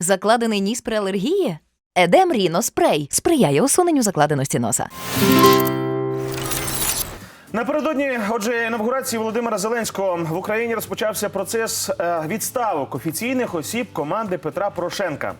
Закладений ніс при алергії? Едем Ріно спрей сприяє усуненню закладеності носа. Напередодні, отже, інавгурації Володимира Зеленського в Україні розпочався процес е, відставок офіційних осіб команди Петра Порошенка.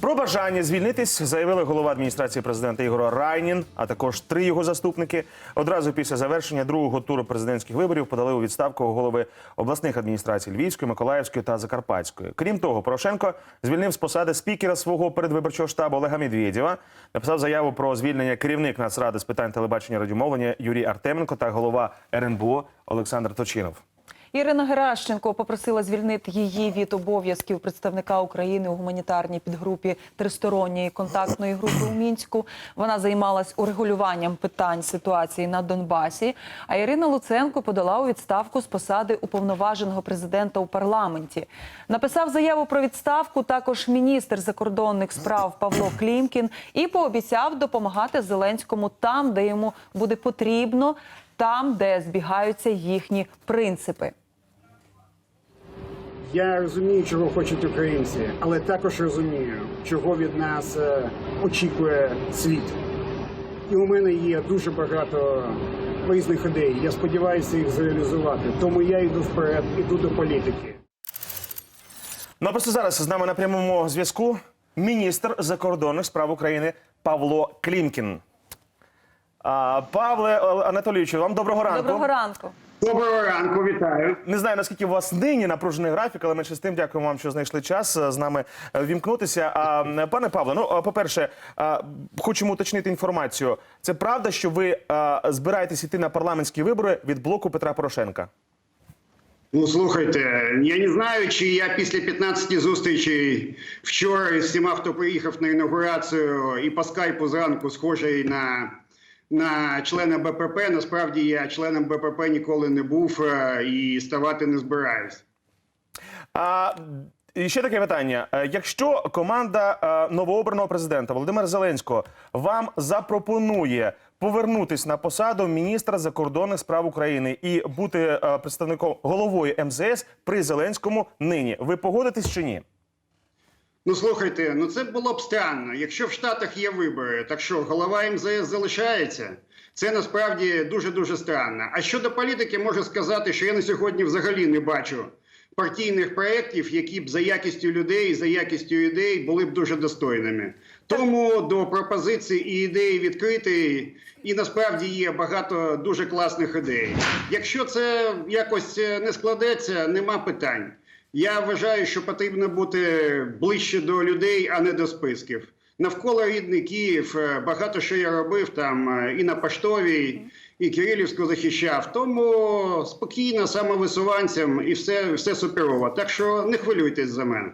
Про бажання звільнитись заявили голова адміністрації президента Ігор Райнін, а також три його заступники. Одразу після завершення другого туру президентських виборів подали у відставку голови обласних адміністрацій Львівської, Миколаївської та Закарпатської. Крім того, Порошенко звільнив з посади спікера свого передвиборчого штабу Олега Медведєва, написав заяву про звільнення керівник Нацради з питань телебачення радіомовлення Юрій Артеменко та голова РНБО Олександр Точинов. Ірина Геращенко попросила звільнити її від обов'язків представника України у гуманітарній підгрупі тристоронньої контактної групи у мінську. Вона займалась урегулюванням питань ситуації на Донбасі. А Ірина Луценко подала у відставку з посади уповноваженого президента у парламенті. Написав заяву про відставку також міністр закордонних справ Павло Клімкін і пообіцяв допомагати Зеленському там, де йому буде потрібно, там, де збігаються їхні принципи. Я розумію, чого хочуть українці, але також розумію, чого від нас е, очікує світ. І у мене є дуже багато різних ідей. Я сподіваюся їх зреалізувати. Тому я йду вперед, іду до політики. Ну а просто зараз з нами на прямому зв'язку міністр закордонних справ України Павло Клімкін. А, Павле Анатолійовичу, вам доброго ранку. Доброго ранку. Доброго ранку, вітаю. Не знаю наскільки у вас нині напружений графік, але менше з тим дякуємо вам, що знайшли час е, з нами е, вімкнутися. А пане Павле, ну е, по-перше, е, хочемо уточнити інформацію. Це правда, що ви збираєтесь іти на парламентські вибори від блоку Петра Порошенка? Ну слухайте, я не знаю, чи я після 15 зустрічей вчора з всіма, хто приїхав на інаугурацію, і по скайпу зранку схожий на, на члена БПП. Насправді я членом БПП ніколи не був е, і ставати не збираюсь. А і ще таке питання: Е, якщо команда е, новообраного президента Володимира Зеленського вам запропонує повернутись на посаду міністра закордонних справ України і бути представником головою МЗС при Зеленському нині, ви погодитесь чи ні? Ну слухайте, ну це було б странно. Якщо в Штатах є вибори, так що голова МЗС залишається. Це насправді дуже дуже странно. А щодо політики, можу сказати, що я на сьогодні взагалі не бачу партійних проєктів, які б за якістю людей за якістю ідей були б дуже достойними. Тому до пропозицій і ідей відкритий, і насправді є багато дуже класних ідей. Якщо це якось е, не складеться, нема питань. Я вважаю, що потрібно бути ближче до людей, а не до списків. Навколо рідний Київ е, багато що я робив там е, і на поштовій, і Кирилівську захищав. Тому спокійно самовисуванцям і все, все суперово. Так що не хвилюйтесь за мене.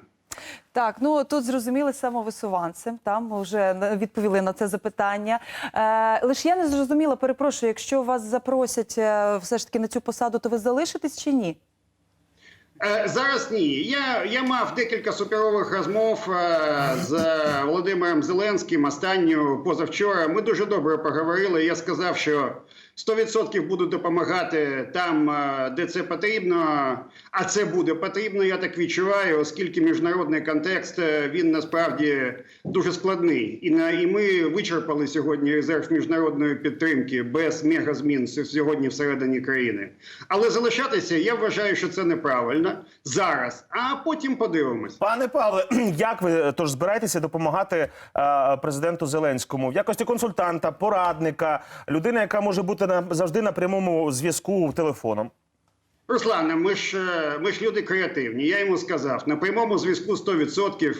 Так, ну тут зрозуміли самовисуванцем. Там вже відповіли на це запитання. Е, лише я не зрозуміла, перепрошую, якщо вас запросять е, все ж таки на цю посаду, то ви залишитесь чи ні? Е, Зараз ні. Я, я мав декілька суперових розмов е, з Володимиром Зеленським. Останню позавчора. Ми дуже добре поговорили. Я сказав, що 100% буду допомагати там, е, де це потрібно. А це буде потрібно. Я так відчуваю, оскільки міжнародний контекст е, він насправді дуже складний. І на і ми вичерпали сьогодні резерв міжнародної підтримки без мегазмін сьогодні всередині країни. Але залишатися я вважаю, що це неправильно зараз. А потім подивимось. Пане Павле, як ви тож збираєтеся допомагати е, президенту Зеленському в якості консультанта, порадника, людина, яка може бути на завжди на прямому зв'язку телефоном? Руслане, ми ж е, ми ж люди креативні. Я йому сказав на прямому зв'язку 100%.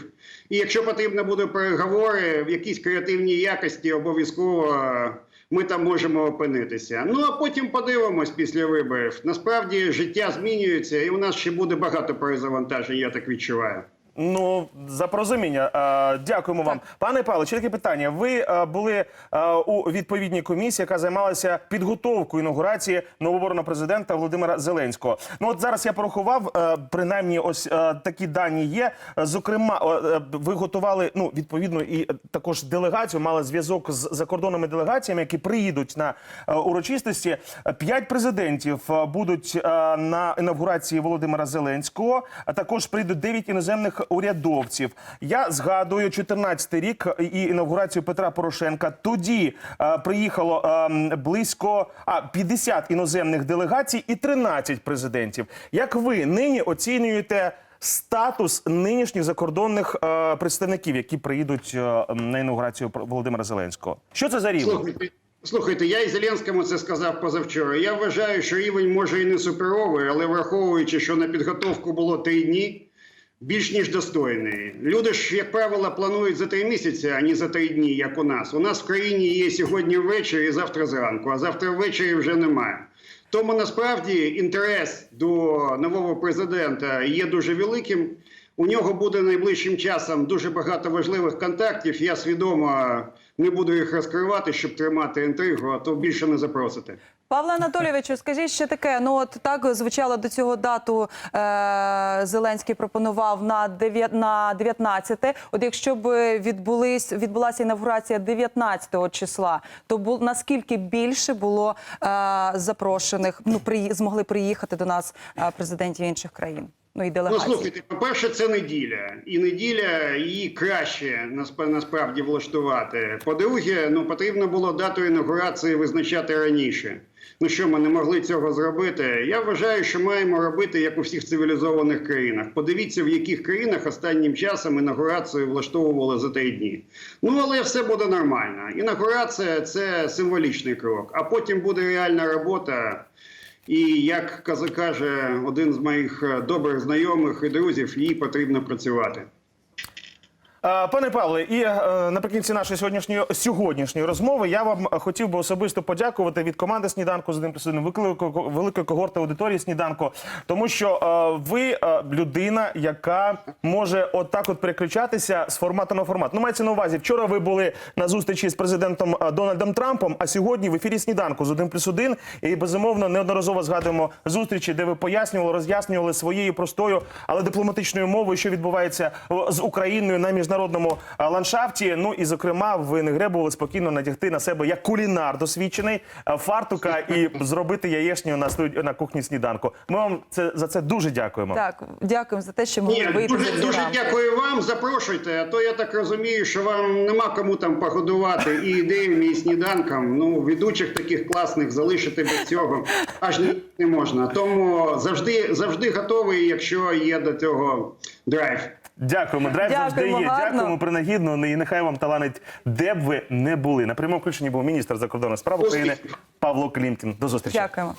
І якщо потрібно буде переговори в якійсь креативній якості, обов'язково е, ми там можемо опинитися. Ну а потім подивимось після виборів. Насправді життя змінюється, і у нас ще буде багато перезавантажень. Я так відчуваю. Ну, за порозуміння. Е, дякуємо вам. Пане Павло, таке питання. Ви е, були е, у відповідній комісії, яка займалася підготовкою інаугурації новообраного президента Володимира Зеленського. Ну от зараз я порахував, е, принаймні, ось е, такі дані є. Зокрема, е, ви готували ну відповідно і також делегацію, мали зв'язок з закордонними делегаціями, які приїдуть на е, урочистості. П'ять президентів будуть е, на інавгурації Володимира Зеленського. А також прийдуть дев'ять іноземних урядовців. Я згадую 14 рік і інавгурацію Петра Порошенка. Тоді е, приїхало е, близько а, 50 іноземних делегацій і 13 президентів. Як ви нині оцінюєте? Статус нинішніх закордонних е, представників, які приїдуть е, на інаугурацію Володимира Зеленського, що це за рівень? Слухайте, я і Зеленському це сказав позавчора. Я вважаю, що рівень може і не суперовий, але враховуючи, що на підготовку було три дні, більш ніж достойний. Люди ж, як правило, планують за три місяці, а не за три дні, як у нас. У нас в країні є сьогодні ввечері і завтра зранку, а завтра ввечері вже немає. Тому насправді інтерес до нового президента є дуже великим. У нього буде найближчим часом дуже багато важливих контактів. Я свідомо не буду їх розкривати, щоб тримати інтригу, а то більше не запросите. Павло Анатолійовичу, скажіть ще таке. Ну от так звучало до цього дату. Е- Зеленський пропонував на 9, на 19. От якщо б відбулись відбулася інавгурація 19 числа, то бу, наскільки більше було е- запрошених? Ну при змогли приїхати до нас е, президентів інших країн. Ну і Ну, слухайте, по-перше, це неділя. І неділя її краще насп- насправді влаштувати. По-друге, ну потрібно було дату інаугурації визначати раніше. Ну що, ми не могли цього зробити? Я вважаю, що маємо робити як у всіх цивілізованих країнах. Подивіться, в яких країнах останнім часом інаугурацію влаштовували за три дні. Ну але все буде нормально. Інаугурація це символічний крок, а потім буде реальна робота. І як каже один з моїх е, добрих знайомих і друзів, їй потрібно працювати. Е, Пане Павле, і е, наприкінці нашої сьогоднішньої сьогоднішньої розмови я вам хотів би особисто подякувати від команди сніданку з одним одним великої, когорти аудиторії сніданку, тому що е, ви людина, яка може отак от переключатися з формату на формат. Ну, мається на увазі, вчора ви були на зустрічі з президентом Дональдом Трампом, а сьогодні в ефірі сніданку з одним плюс один. І безумовно неодноразово згадуємо зустрічі, де ви пояснювали, роз'яснювали своєю простою, але дипломатичною мовою, що відбувається з Україною на міжнародному ландшафті. Ну і зокрема, ви не гребували спокійно надягти на себе як кулінар досвідчений фартука і зробити яєчню на студ... на кухні сніданку. Ми вам це за це дуже дякуємо. Так, дякуємо за те, що могли Ні, вийти дуже, дуже дякую вам. Запрошуйте. А то я так розумію, що вам нема кому там погодувати і ідеями, і сніданком. Ну, ведучих таких класних залишити без цього аж не, не можна. Тому завжди, завжди готовий, якщо є до цього драйв. Дякуємо. Драйв завжди Дякуємо, є. гарно. Дякуємо принагідно. І нехай вам таланить, де б ви не були. На прямому включенні був міністр закордонних справ України Павло Клімкін. До зустрічі. Дякуємо.